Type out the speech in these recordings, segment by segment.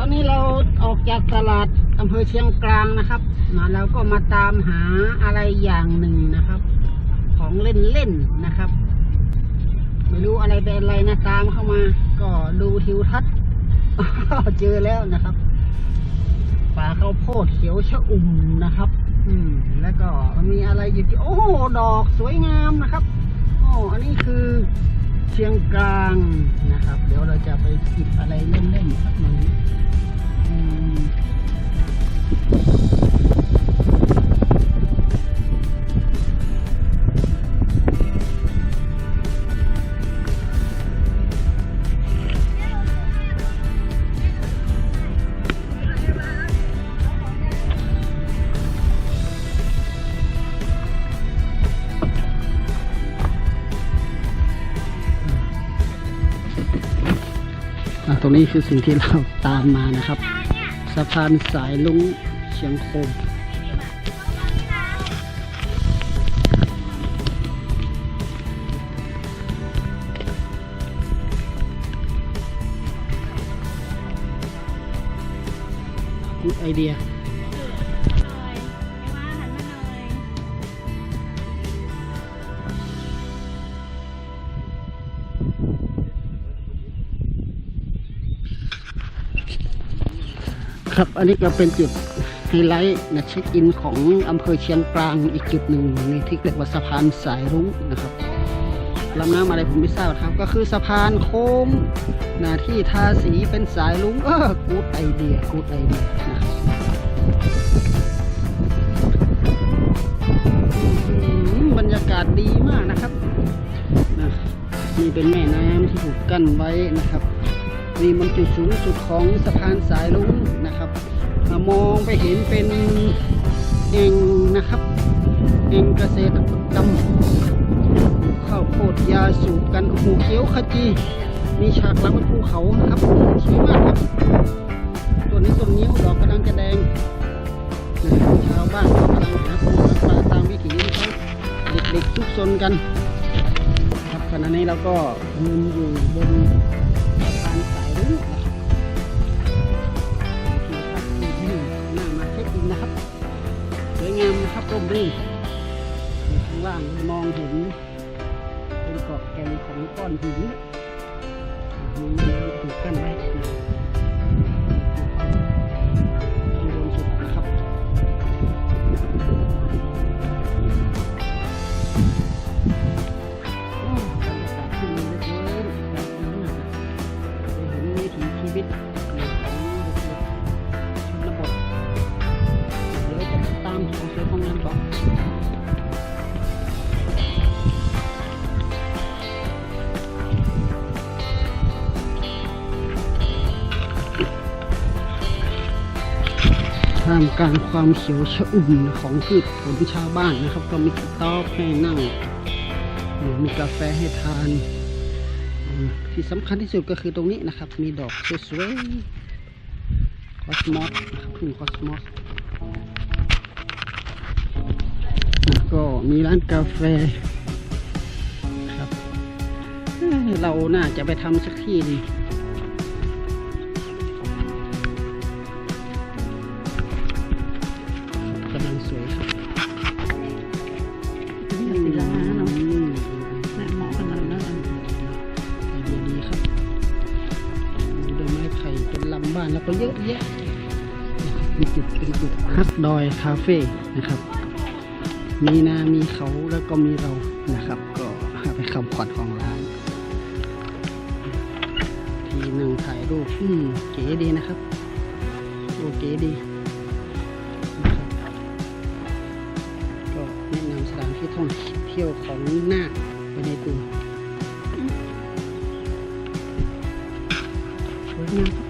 อนนี้เราออกจากตลาดอำเภอเชียงกลางนะครับมาแล้วก็มาตามหาอะไรอย่างหนึ่งนะครับ ของเล่นเล่นนะครับ ไม่รู้อะไรเป็นอะไรนะตามเข้ามา ก็ดูทิวทัศน์เจอแล้วนะครับป่าข้าวโพดเขียวชะอุ่มนะครับ อืม แล้วก็มีอะไรอยู่ที่ โอ้โหดอกสวยงามนะครับอ๋ออันนี้คือเชียงกลางนะครับ เดี๋ยวเราจะไปจิบอะไรเล่นๆสักหน่อย อื รงนี้คือสิ่งที่เราตามมานะครับ สะพานสายลุงเชียงโคมกูดไอเดีย ครับ อันนี้ก็เป็นจุดไฮไลท์นะเช็คอินของอำเภอเชียงกลางอีกจุดหนึ่งในที่เรียกว่าสะพานสายรุ้งนะครับลำน้ำอะไรผมไม่ทราบครับ ก็คือสะพานโค้งนะที่ทาสีเป็นสายรุ้งเออกูดไอเดียกูดไอเดียนะครับอื้อหือบรรยากาศดีมากนะครับนะนี่เป็นแม่น้ำที่ถูกกั้นไว้นะครับ นี่มันจุดสูงสุดของสะพานสายลุงนะครับมองไปเห็นเป็นเองนะครับเองเกษตรกรรมข้าวโพดยาสูบกันโอ้โหเขียวขจี มีฉากหลังเป็นภูเขานะครับสวยมากครับตัวนี้ต้นนิ้วดอกกำลังจะแดงชาวบ้านก็กำลังหาปูหาปลาตามวิถีของเขาเด็กๆซุกซนกัน ครับขณะนี้เราก็ยืนอยู่บน งามนะครับร่มรื่นข้างล่างมองเห็นเป็นเกาะแก่งของก้อนหินมีน้ำถูกกั้นไว้ ท่ามกลางความเขียวชอุ่มของพืชผลชาวบ้านนะครับ ก็มีกระต๊อบให้นั่ง มีกาแฟให้ทาน ที่สำคัญที่สุดก็คือตรงนี้นะครับ มีดอกสวยๆคอสมอสนะครับทุ่งคอสมอสแล้วก็มีร้านกาแฟครับ เราน่าจะไปทำสักที่นึง บ้านแล้วก็เยอะแยะเป็นจุดเป็นจุดฮักดอยคาเฟ่นะครับ มีนา มีเขาแล้วก็มีเรานะครับ ก็เป็นคำขวัญของร้าน ที่นั่งถ่ายรูปอืมเก๋ดีนะครับ โอเก๋ดีก็แนะนำสถานที่ท่องเที่ยวของน่านไปในตัวสวยงามครับ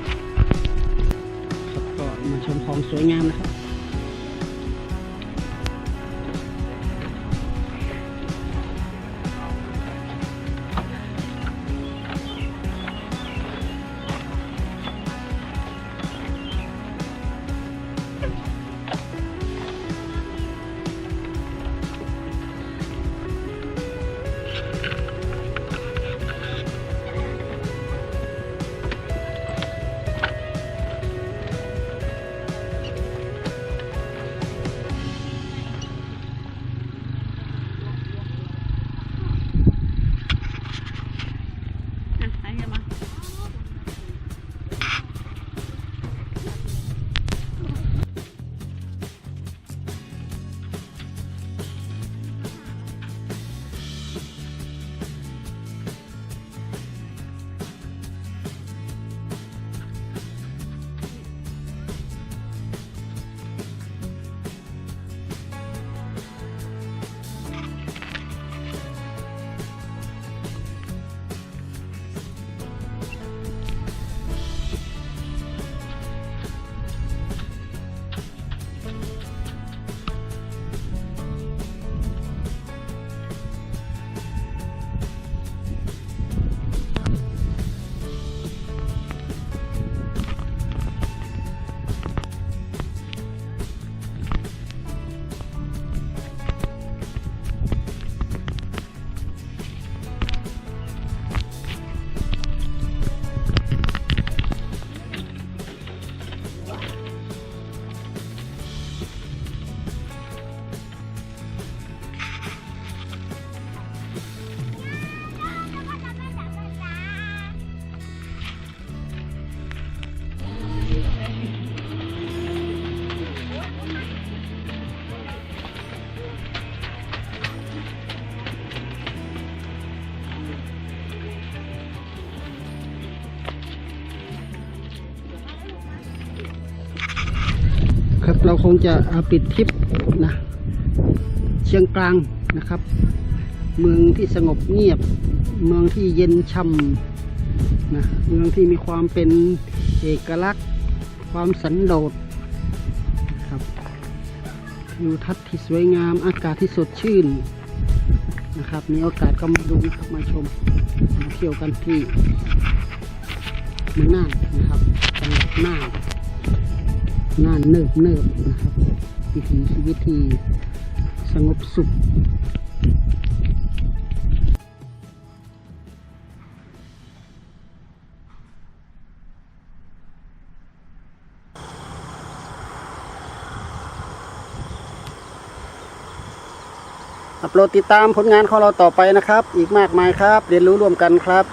ของสวยงามนะครับ เราคงจะเอาปิดทริปนะเชียงกลางนะครับ เมืองที่สงบเงียบ เมืองที่เย็นช่ำนะเมืองที่มีความเป็นเอกลักษณ์ ความสันโดษนะครับทิวทัศน์ที่สวยงามอากาศที่สดชื่นนะครับมีโอกาสก็มาดูนะครับมาชมมาเที่ยวกันที่เมืองน่านนะครับจังหวัดน่าน น่านเนิบเนิบนะครับวิถีชีวิตที่สงบสุขโปรดติดตามผลงานของเราต่อไปนะครับ อีกมากมายครับ เรียนรู้ร่วมกันครับ